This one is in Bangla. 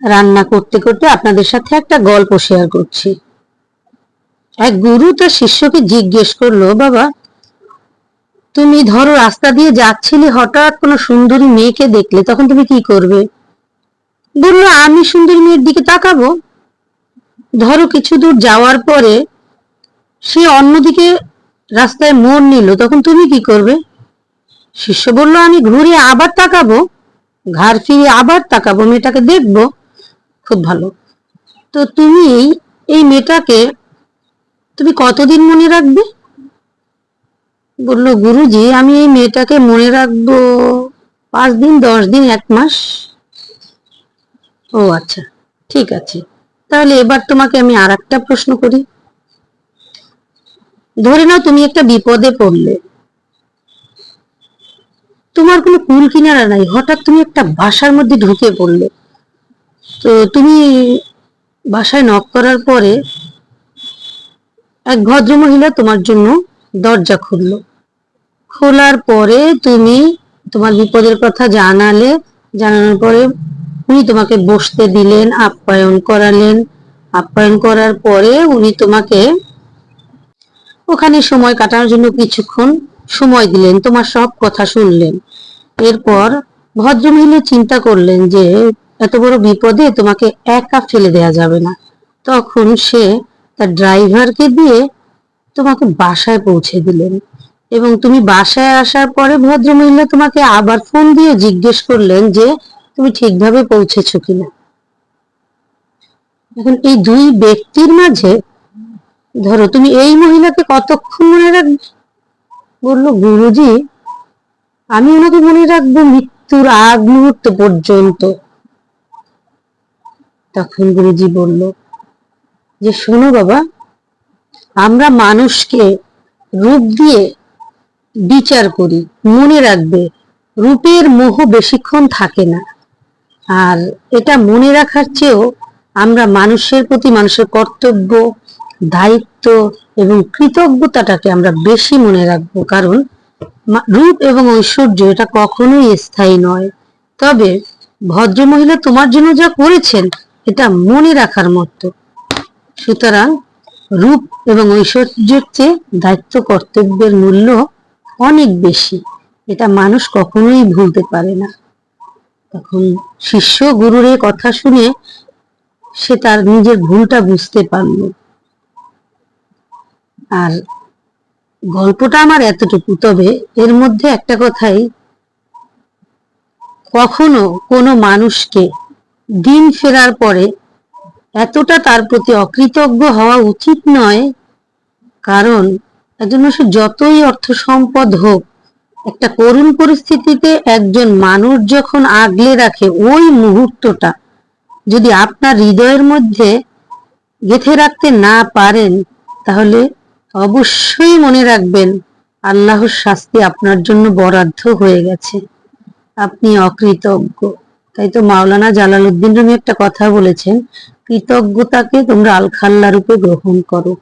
রান্না করতে করতে আপনাদের সাথে একটা গল্প শেয়ার করছি। এক গুরু তার শিষ্যকে জিজ্ঞেস করল, বাবা, তুমি ধরো রাস্তা দিয়ে যাচ্ছিলে, হঠাৎ কোনো সুন্দরী মেয়েকে দেখলে, তখন তুমি কি করবে? বলল, আমি সুন্দরী মেয়ের দিকে তাকাবো। ধরো কিছু দূর যাওয়ার পরে সে অন্যদিকে রাস্তায় মোড় নিল, তখন তুমি কি করবে? শিষ্য বলল, আমি ঘুরে আবার তাকাবো, ঘাড় ফিরে আবার তাকাবো, মেয়েটাকে দেখব। খুব ভালো। তো তুমি এই মেয়েটাকে তুমি কতদিন মনে রাখবে? বলল, গুরুজি, আমি এই মেয়েটাকে মনে রাখব পাঁচ দিন, দশ দিন, এক মাস। ও আচ্ছা ঠিক আছে। তাহলে এবার তোমাকে আমি আর একটা প্রশ্ন করি। ধরে নাও তুমি একটা বিপদে পড়লে। তোমার কোনো কুল কিনারা নাই। হঠাৎ তুমি একটা বাসার মধ্যে ঢুকে পড়লে। তো তুমি বাসায় নক করার পরে এক ভদ্রমহিলা তোমার জন্য দরজা খুললো। খোলার পরে তুমি তোমার বিপদের কথা জানালে, জানানোর পরে উনি তোমাকে বসতে দিলেন, আপ্যায়ন করালেন। আপ্যায়ন করার পরে উনি তোমাকে ওখানে সময় কাটানোর জন্য কিছুক্ষণ সময় দিলেন, তোমার সব কথা শুনলেন। এরপর ভদ্রমহিলা চিন্তা করলেন যে এত বড় বিপদে তোমাকে একা ফেলে দেয়া যাবে না। তখন সে তার ড্রাইভারকে দিয়ে তোমাকে বাসায় পৌঁছে দিলেন। এবং তুমি বাসায় আসার পরে ভদ্রমহিলা তোমাকে আবার ফোন দিয়ে জিজ্ঞেস করলেন যে তুমি ঠিকভাবে পৌঁছেছো কিনা। এখন এই দুই ব্যক্তির মাঝে, ধরো তুমি এই মহিলাকে কতক্ষণ মনে রাখবে বলল, গুরুজি, আমি ওনাকে মনে রাখব মৃত্যুর আগ মুহূর্ত পর্যন্ত। তখন গুরুজি বলল, যে শোনো বাবা, আমরা মানুষকে রূপ দিয়ে বিচার করি, মনে রাখবে, রূপের মোহ বেশিক্ষণ থাকে না। আর এটা মনে রাখার চেয়েও আমরা মানুষের প্রতি মানুষের কর্তব্য, দায়িত্ব এবং কৃতজ্ঞতাটাকে আমরা বেশি মনে রাখব। কারণ রূপ এবং ঐশ্বর্য এটা কখনোই স্থায়ী নয়। তবে ভদ্রমহিলা তোমার জন্য যা করেছেন এটা মনে রাখার মতো। সুতরাং রূপ এবং ঐশ্বর্যের চেয়ে দায়িত্ব কর্তব্যের মূল্য অনেক বেশি। এটা মানুষ কখনোই ভুলতে পারে না। তখন শিষ্য গুরুর কথা শুনে সে তার নিজের ভুলটা বুঝতে পারল। আর গল্পটা আমার এতটুকু, তবে এর মধ্যে একটা কথাই, কখনো কোনো মানুষকে দিন ফেরার পরে এতটা তার প্রতি অকৃতজ্ঞ হওয়া উচিত নয়, কারণ একজন মানুষের যতই অর্থ সম্পদ হোক, একটা করুণ পরিস্থিতিতে একজন মানুষ যখন আগলে রাখে ওই মুহূর্তটা, যদি আপনার হৃদয়ের মধ্যে গেঁথে রাখতে না পারেন, তাহলে অবশ্যই মনে রাখবেন আল্লাহর শাস্তি আপনার জন্য বরাদ্দ হয়ে গেছে। আপনি অকৃতজ্ঞ। তাই তো মাওলানা জালালউদ্দিন রুমি একটা কথা বলেছেন কৃতজ্ঞতাকে তোমরা আলখাল্লা রূপে গ্রহণ করো।